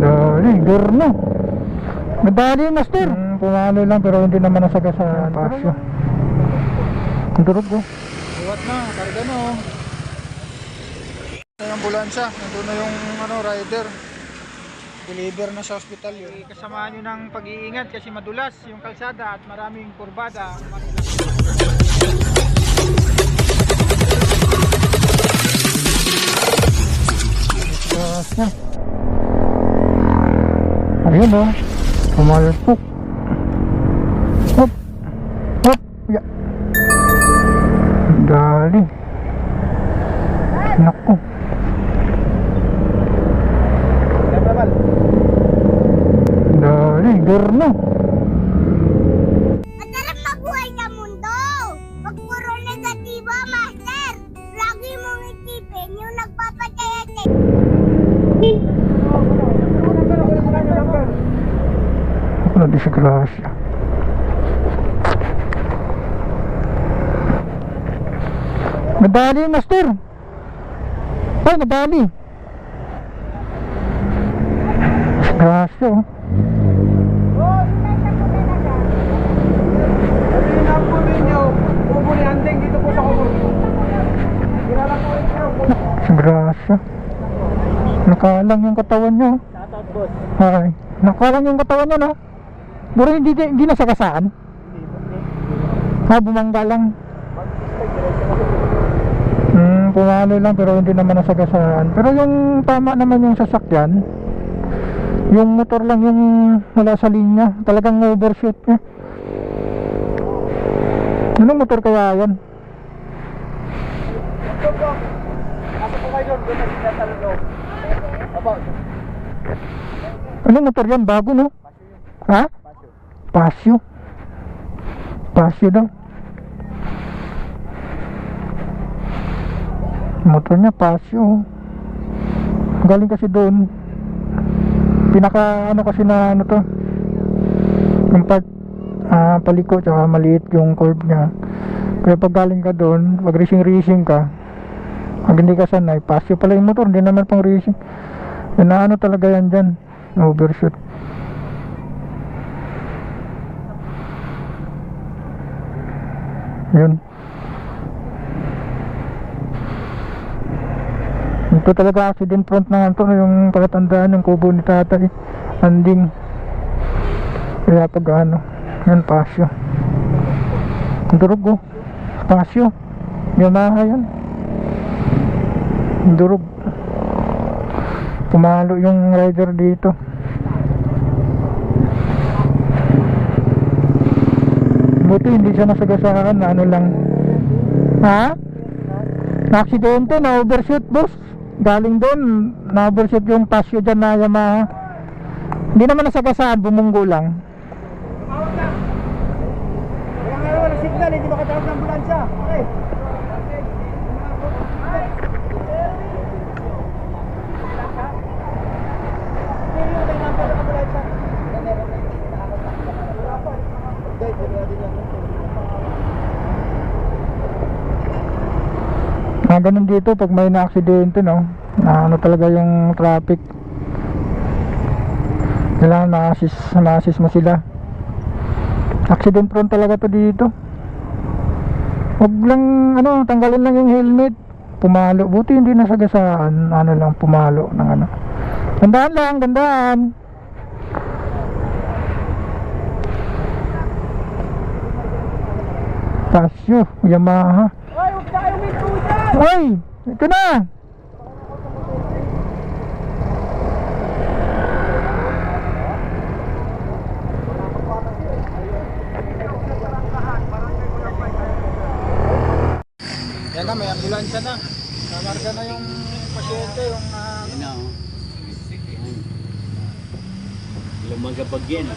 Dali, gerno. Madali, master. Hmm, pumalo lang pero hindi naman nasagasaan. Pasyo. Ang durog ko. Buwat na, karga na oh. Yung ambulansya, nandun na yung ano, rider. Deliver na sa hospital yun. Kasamaan nyo ng pag-iingat kasi madulas yung kalsada at maraming kurbada. Pasyo. Ayun oh. Pumalpok. Hop. Hop. Ya. Dali. Naku. Dali, gerno. Sa! Wala disgrasya. Nadali, master. Ay, nadali. Disgrasya, oh. Sabihin Nakalang yung katawan nyo. Shoutout boss. Ay, nakalang yung katawan nyo, no? Pero hindi, hindi nasagasaan. Ha, bumangga lang. Hmm, pumalo lang pero hindi naman nasagasaan. Pero yung tama naman yung sasakyan, yung motor lang yung wala sa linya. Talagang overshoot niya. Anong motor kaya yan? Asa po kayo doon, doon na sila sa loob. Opo, Anong motor yan? Bago, no? Ha? Pasyo. Pasyo daw. Motor niya Pasyo. Galing kasi doon. Pinaka ano kasi na ano to. Yung part ah, paliko tsaka maliit yung curve niya. Kaya pag galing ka doon, pag racing racing ka, pag hindi ka sanay, Pasyo pala yung motor, hindi naman pang racing. Yan na ano talaga yan dyan. Overshoot. Yun. Ito talaga accident front na ito yung palatandaan ng kubo ni tatay. Anding. Kaya pag ano. Yan pasyo. Durog oh. Pasyo. Yamaha yan. Ang Durog. Pumalo yung rider dito. Buti hindi siya nasagasaan na ano lang. Ha? Na-aksidente, na-overshoot boss. Galing doon, na-overshoot yung pasyo dyan na Yamaha. Hindi naman nasagasaan, bumunggo lang. Kaya nga signal, hindi makatawag ng ambulansya. Okay. Mga ganun dito pag may na-aksidente, no? Na ano talaga yung traffic. Kailangan ma-assist, mo sila. Accident prone talaga to dito. Huwag lang, ano, tanggalin lang yung helmet. Pumalo. Buti hindi nasagasaan. Ano lang, pumalo ng ano. Gandaan lang, gandaan. Casio, Yamaha. Ay, huwag na kayo minto Hoy! Ito na! Yan na, may ambulansya na. Namarga na yung pasyente, yung uh, Yan na, oh. Lumaga bagyan.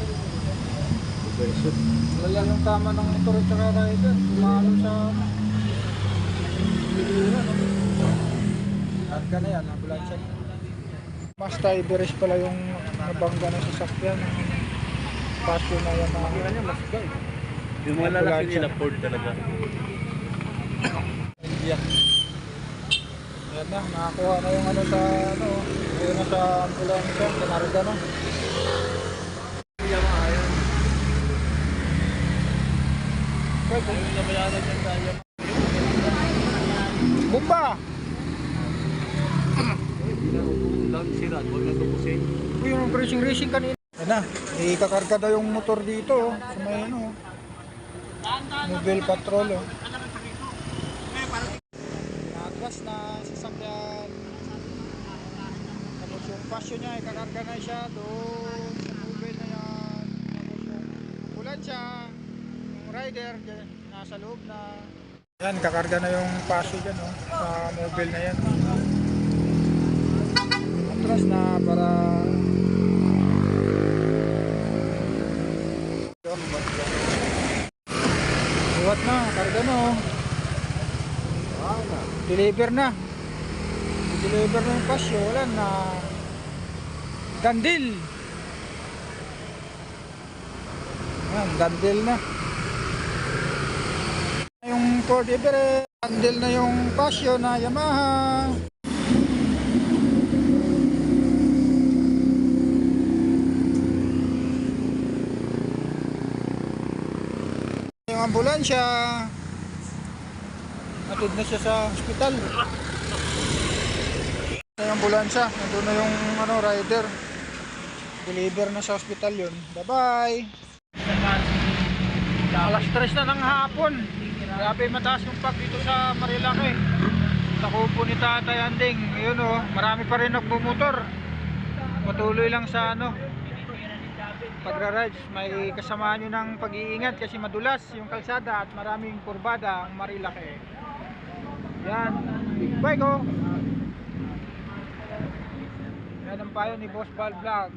Overshoot. wala yung tama ng motor at saka rider. Umalo sa Marga na yan, ambulansya na. Basta Iberes pala yung nabangga ng sasakyan. Pasyo na yan. Kira niya, mas gay. Yung mga lalaki nila Ford talaga. India. Yan na, nakakuha na yung ano sa ano, na sa ambulansya, kinarga na. Yun. Pwede. Ayaw na bayaran yan sa Tubusin. Uy, yung racing-racing kanina. Yan na, ikakarga daw yung motor dito, oh, sa may ano, oh. Mobile Patrol, oh. Atras na sasakyan. Tapos yung passion niya, ikakarga na siya doon sa mobile na yan. Tapos yung ambulansya, yung rider, nasa loob na. Yan, kakarga na yung passion dyan, oh, sa mobile na yan. Atras na para Buhat na, karga na oh. Deliver na. Deliver na yung pasyo, wala na. Dandil. Yan, dandil na. Ford Everest, dandil na yung pasyo na Yamaha. Yung ambulansya, atid na siya sa ospital. Yung ambulansya, nandun na yung ano, rider. Deliver na sa ospital yun. Bye-bye! Alas tres na ng hapon. Grabe mataas yung pag dito sa Marilaki. Sa kupo ni Tatay Anding. Yun oh, marami pa rin nagbumotor. Patuloy lang sa ano, pagra-rides, may kasamaan nyo ng pag-iingat kasi madulas yung kalsada at maraming kurbada ang marilaki. Yan. Bye ko. Yan ang payo ni Boss Bal Vlog.